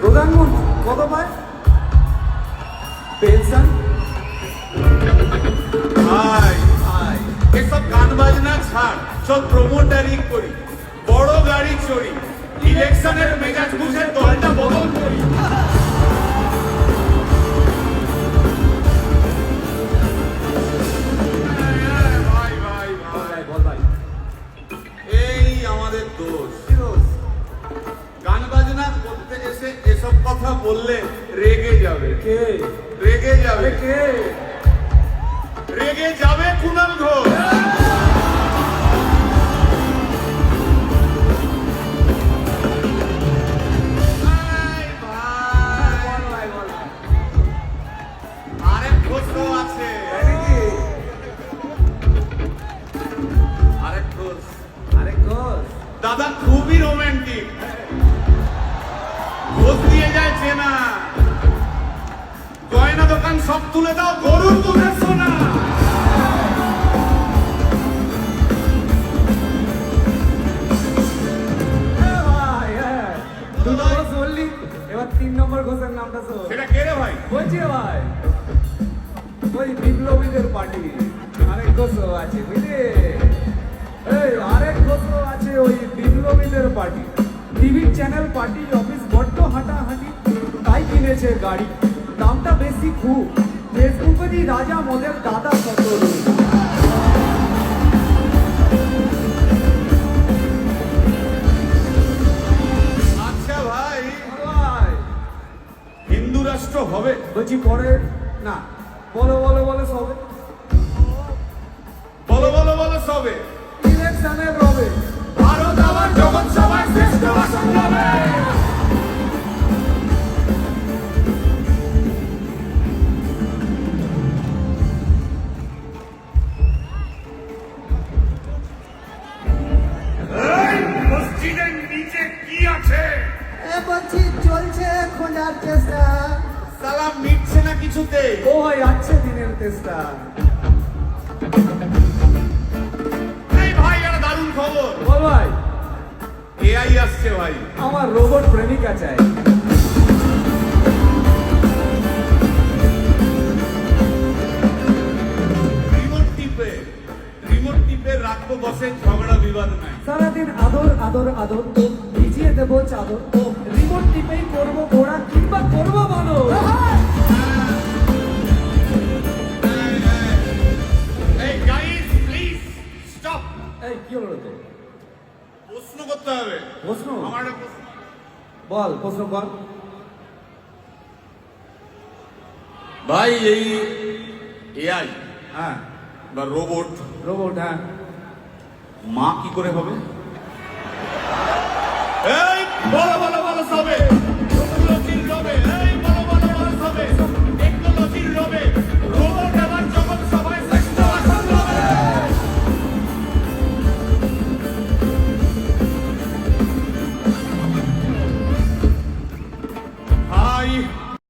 প্রধানমন্ত্রী কত পায় পেনশন? এসব গান বাজনা ছাড়, সব প্রমোটারি করি। বড় গাড়ি চড়ি ইলেকশনের মেজাজ বুঝে দলটা বদল করি। বললে রেগে যাবে। কে? রেগে যাবে। কে? রেগে যাবে কুনাল ঘোষ। দোকান সব তুলে দাও গরুর দুধের সোনা। ঘোষ এবার তিন নম্বর ঘোষের নামটা শোন সেটা কে রে ভাই? বলছি ভাই ওই বিপ্লবীদের পার্টি। আরেক ঘোষও আছে বুঝলি? এই আরেক ঘোষও আছে ওই বিপ্লবীদের পার্টি। টিভির চ্যানেল পার্টি অফিস বড্ড হাঁটাহাঁটি তাই কিনেছে গাড়ি। দামটা বেশি খুব। ফেসবুকেরই রাজা মদের দাদা সতরু। আচ্ছা ভাই ভাই হিন্দু রাষ্ট্র হবে। বলছি পরে না বলো বলো বলো সবে। বলো বলো বলো সবে। ইলেকশনের রবে। খোঁজার চেষ্টা সালাম মিটছে না কিছুতেই ও ভাই আছে দিনের তেষ্টা এই ভাই একটা দারুণ খবর। বল ভাই। এআই আসছে ভাই। আমার রোবট প্রেমিকা চাই রাখব বসে ঝগড়া বিবাদ নাই। সারাদিন আদর আদর আদর তো ভিজিয়ে দেবো চাদর তো। রিমোট টিপেই করব ঘোড়া কি হলো তো প্রশ্ন করতে হবে। প্রশ্ন? আমার একটা প্রশ্ন। বল প্রশ্ন বল ভাই এই এআই হ্যাঁ। বা রোবট রোবট হ্যাঁ। মা কি করে হবে?